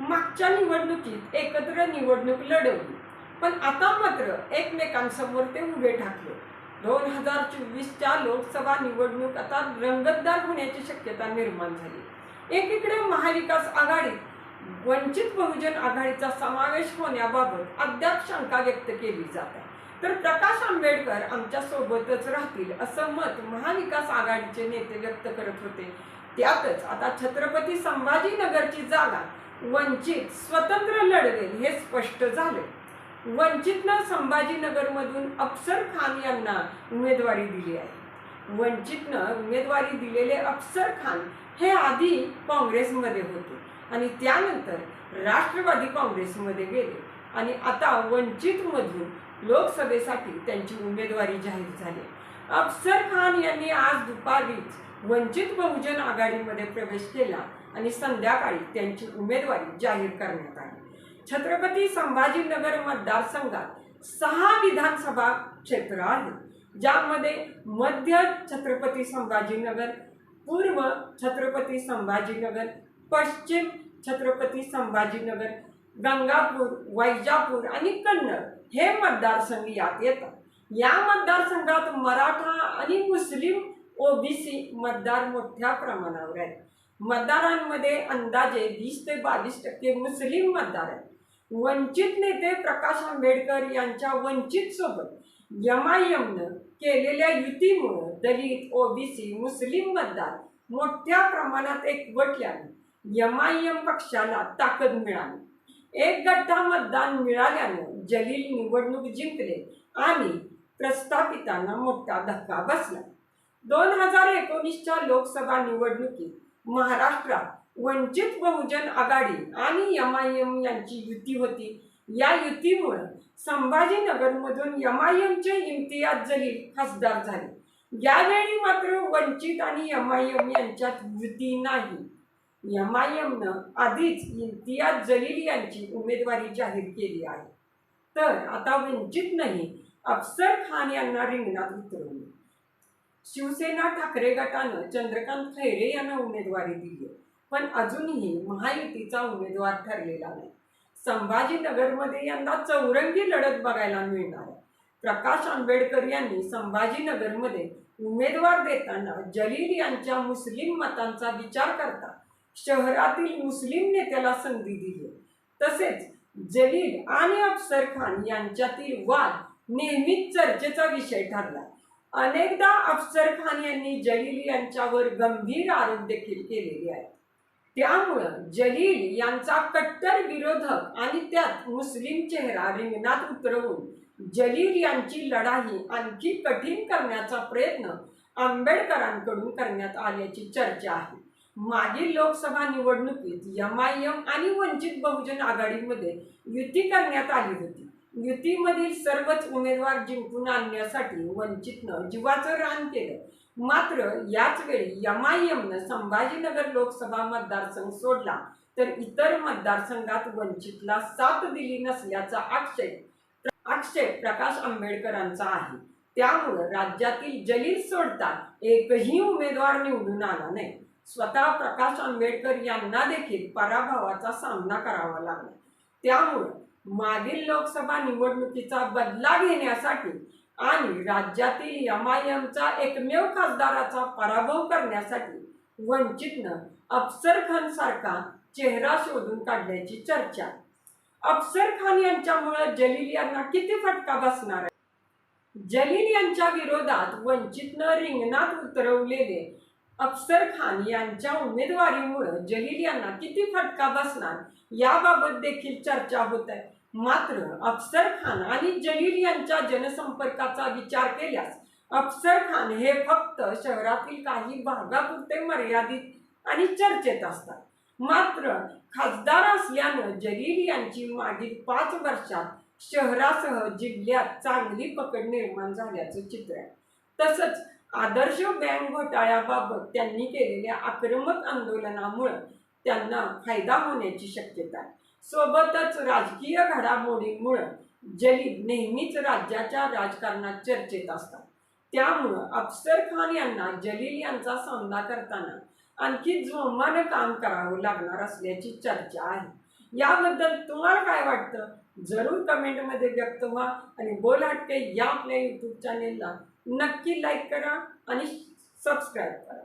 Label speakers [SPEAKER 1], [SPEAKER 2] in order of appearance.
[SPEAKER 1] मागच्या निवडणुकीत एकत्र निवडणूक लढवली. पण आता मात्र एकमेकांसमोर ते उभे ठाकले. दोन हजार चोवीसच्या लोकसभा निवडणूक आता रंगतदार होण्याची शक्यता निर्माण झाली. एकीकडे महाविकास आघाडीत वंचित बहुजन आघाडीचा समावेश होण्याबाबत अद्याप शंका व्यक्त केली जात आहे. तर प्रकाश आंबेडकर आमच्या सोबतच राहतील असं मत महाविकास आघाडीचे नेते व्यक्त करत होते. त्यातच आता छत्रपती संभाजीनगरची जागा वंचित स्वतंत्र लढवेल हे स्पष्ट झाले. वंचितनं संभाजीनगरमधून अफसर खान यांना उमेदवारी दिली आहे. वंचितनं उमेदवारी दिलेले अफसर खान हे आधी काँग्रेसमध्ये होते आणि त्यानंतर राष्ट्रवादी काँग्रेसमध्ये गेले आणि आता वंचितमधून लोकसभेसाठी त्यांची उमेदवारी जाहीर झाली. अफसर खान यांनी आज दुपारीच वंचित बहुजन आघाडीमध्ये प्रवेश केला आणि संध्याकाळी त्यांची उमेदवारी जाहीर करण्यात आली. छत्रपती संभाजीनगर मतदारसंघात सहा विधानसभा क्षेत्र आहेत ज्यामध्ये मध्य छत्रपती संभाजीनगर पूर्व छत्रपती संभाजीनगर पश्चिम छत्रपती संभाजीनगर गंगापूर वैजापूर आणि कन्नड हे मतदारसंघ यात येतात. या मतदारसंघात मराठा आणि मुस्लिम ओबीसी मतदार मोठ्या प्रमाणावर आहेत. मतदारांमध्ये अंदाजे वीस ते बावीस टक्के मुस्लिम मतदार आहेत. वंचित नेते प्रकाश आंबेडकर यांच्या वंचित सोबत यमायमनं केलेल्या युतीमुळं दलित ओबीसी मुस्लिम मतदार मोठ्या प्रमाणात एकवटल्याने यमायम पक्षाला ताकद मिळाली एक गट्टा मतदान मिळाल्यानं जलील निवडणूक जिंकले आणि प्रस्थापितांना मोठा धक्का बसला. दोन हजार एकोणीसच्या लोकसभा निवडणुकीत महाराष्ट्रात वंचित बहुजन आघाडी आणि एम आय एम यांची युती होती. या युतीमुळे संभाजीनगरमधून एम आय एमचे इम्तियाज जलील खासदार झाले. यावेळी मात्र वंचित आणि एम आय एम यांच्यात युती नाही. एम आय एमनं आधीच इम्तियाज जलील यांची उमेदवारी जाहीर केली आहे. तर आता वंचित नाही अफसर खान यांना रिंगणात उतरवले. शिवसेना ठाकरे गटानं चंद्रकांत खैरे यांना उमेदवारी दिली पण अजूनही महायुतीचा उमेदवार ठरलेला नाही. संभाजीनगरमध्ये यंदा चौरंगी लढत बघायला मिळणार आहे. प्रकाश आंबेडकर यांनी संभाजीनगरमध्ये उमेदवार देताना जलील यांच्या मुस्लिम मतांचा विचार करता शहरातील मुस्लिम नेत्याला संधी दिली तसेच जलील आणि अफसर खान यांच्यातील वाद नेहमीच चर्चेचा विषय ठरला अनेकदा अफसर खान यांनी जलील यांच्यावर गंभीर आरोप देखील केलेले आहेत. त्यामुळं जलील यांचा कट्टर विरोधक आणि त्यात मुस्लिम चेहरा रिंगणात उतरवून जलील यांची लढाई आणखी कठीण करण्याचा प्रयत्न आंबेडकरांकडून करण्यात आल्याची चर्चा आहे. मागील लोकसभा निवडणुकीत एम आय एम आणि वंचित बहुजन आघाडीमध्ये युती करण्यात आली होती. युतीमधील सर्वच उमेदवार जिंकून आणण्यासाठी वंचितनं जीवाचं रान केलं. मात्र याच वेळी एम आय संभाजीनगर लोकसभा मतदारसंघ सोडला. तर इतर मतदारसंघात वंचितला साथ दिली नसल्याचा आक्षेप आक्षेप प्रकाश आंबेडकरांचा आहे. त्यामुळं राज्यातील जलील सोडता एकही उमेदवार निवडून आला नाही. स्वतः प्रकाश आंबेडकर यांना देखील पराभवाचा सामना करावा लागला. त्यामुळं मागील लोकसभा निवडणुकीचा बदला घेण्यासाठी आणि राज्यातील यमायमचा एकमेव खासदाराचा पराभव करण्यासाठी वंचितनं अफसर खान सारखा चेहरा शोधून काढण्याची चर्चा. अफसर खान यांच्यामुळे जलील यांना किती फटका बसणार आहे? जलील यांच्या विरोधात वंचितनं रिंगणात उतरवलेले अफसर खान यांच्या उमेदवारीमुळे जलील यांना किती फटका बसणार याबाबत देखील चर्चा होत आहे. मात्र अफसर खान आणि जलील यांच्या जनसंपर्काचा विचार केल्यास अफसर खान हे फक्त शहरातील काही भागापुरते मर्यादित आणि चर्चेत असतात. मात्र खासदार असल्यानं जलील यांची मागील पाच वर्षात शहरासह जिल्ह्यात चांगली पकड निर्माण झाल्याचं चित्र आहे. तसंच आदर्श बँक घोटाळ्याबाबत त्यांनी केलेल्या आक्रमक आंदोलनामुळे त्यांना फायदा होण्याची शक्यता आहे. सोबतच राजकीय घडामोडींमुळे जलील नेहमीच राज्याच्या राजकारणात चर्चेत असतात. त्यामुळं अफसर खान यांना जलील यांचा सामना करताना आणखी जोमानं काम करावं लागणार असल्याची चर्चा आहे. याबद्दल तुम्हाला काय वाटतं? जरूर कमेंटमध्ये व्यक्त व्हा आणि बोल हटके या आपल्या यूट्यूब चॅनेलला नक्की लाईक करा आणि सबस्क्राईब करा.